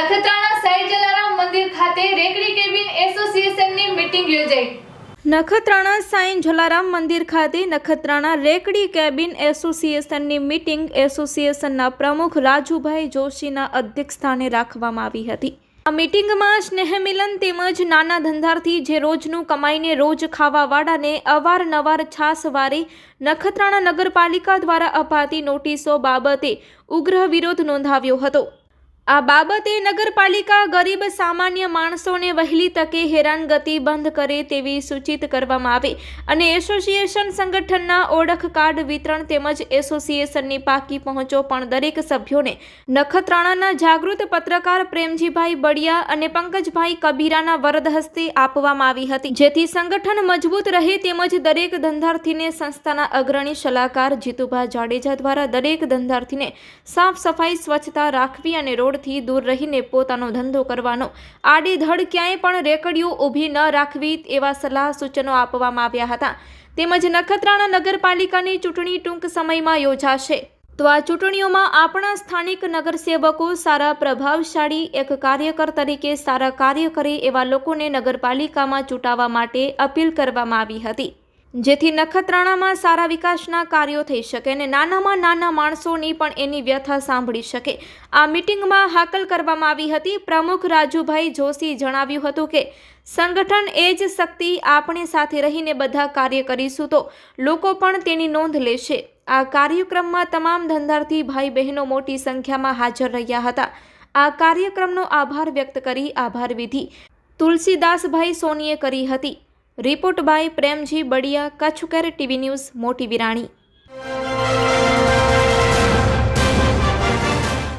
નખત્રાણા સાઈ જલારામ મંદિર ખાતે રેકડી cabin એસોસિએશનની meeting યોજાઈ. નખત્રાણા સાંઈ જલારામ મંદિર ખાતે નખત્રાણા રેકડી કેબિન એસોસિએશનની મિટિંગ એસોસિએશનના પ્રમુખ રાજુભાઈ જોશીના અધ્યક્ષસ્થાને રાખવામાં આવી હતી. આ મિટિંગમાં સ્નેહમિલન તેમજ નાના ધંધારથી જે રોજનું કમાઈને રોજ ખાવાવાળાને અવારનવાર છાસવારે નખત્રાણા નગરપાલિકા દ્વારા અપાતી નોટિસો બાબતે ઉગ્ર વિરોધ નોંધાવ્યો હતો. આ બાબતે નગરપાલિકા ગરીબ સામાન્ય માણસોને વહેલી તકે હેરાનગતિ બંધ કરે તેવી સૂચિત કરવામાં આવે. અને એસોસિએશન સંગઠનના ઓળખ કાર્ડ વિતરણ તેમજ એસોસિએશનની પાકી પહોંચો પણ દરેક સભ્યોને નખત્રાણાના જાગૃત પત્રકાર પ્રેમજીભાઈ બળિયા અને પંકજભાઈ કબીરાના વરદ હસ્તે આપવામાં આવી હતી. જેથી સંગઠન મજબૂત રહે તેમજ દરેક ધંધાર્થીને સંસ્થાના અગ્રણી સલાહકાર જીતુભા જાડેજા દ્વારા દરેક ધંધાર્થીને સાફ સફાઈ સ્વચ્છતા રાખવી અને રોડથી દૂર રહીને પોતાનો ધંધો કરવાનો. આડીધડ ક્યાંય પણ રેકડીઓ ઊભી ન રાખવી એવા સલાહ સૂચનો આપવામાં આવ્યા હતા. તેમજ નખત્રાણા નગરપાલિકાની ચૂંટણી ટૂંક સમયમાં યોજાશે. તો આ ચૂંટણીઓમાં આપણા સ્થાનિક નગરસેવકો સારા પ્રભાવશાળી, એક કાર્યકર તરીકે સારા કાર્ય કરે એવા લોકોને નગરપાલિકામાં ચૂંટાવા માટે અપીલ કરવામાં આવી હતી. જેથી નખત્રાણામાં સારા વિકાસના કાર્યો થઈ શકે અને નાનામાં નાના માણસોની પણ એની વ્યથા સાંભળી શકે. આ મિટિંગમાં હાકલ કરવામાં આવી હતી. પ્રમુખ રાજુભાઈ જોશી જણાવ્યું હતું કે, સંગઠન એ જ શક્તિ આપણે સાથે રહીને બધા કાર્ય કરીશું તો લોકો પણ તેની નોંધ લેશે. આ કાર્યક્રમમાં તમામ ધંધાર્થી ભાઈ બહેનો મોટી સંખ્યામાં હાજર રહ્યા હતા. આ કાર્યક્રમનો આભાર વ્યક્ત કરી આભાર વિધિ તુલસીદાસભાઈ સોનીએ કરી હતી. Report by Premji Badiya Kachchhkar TV news Moti Virani.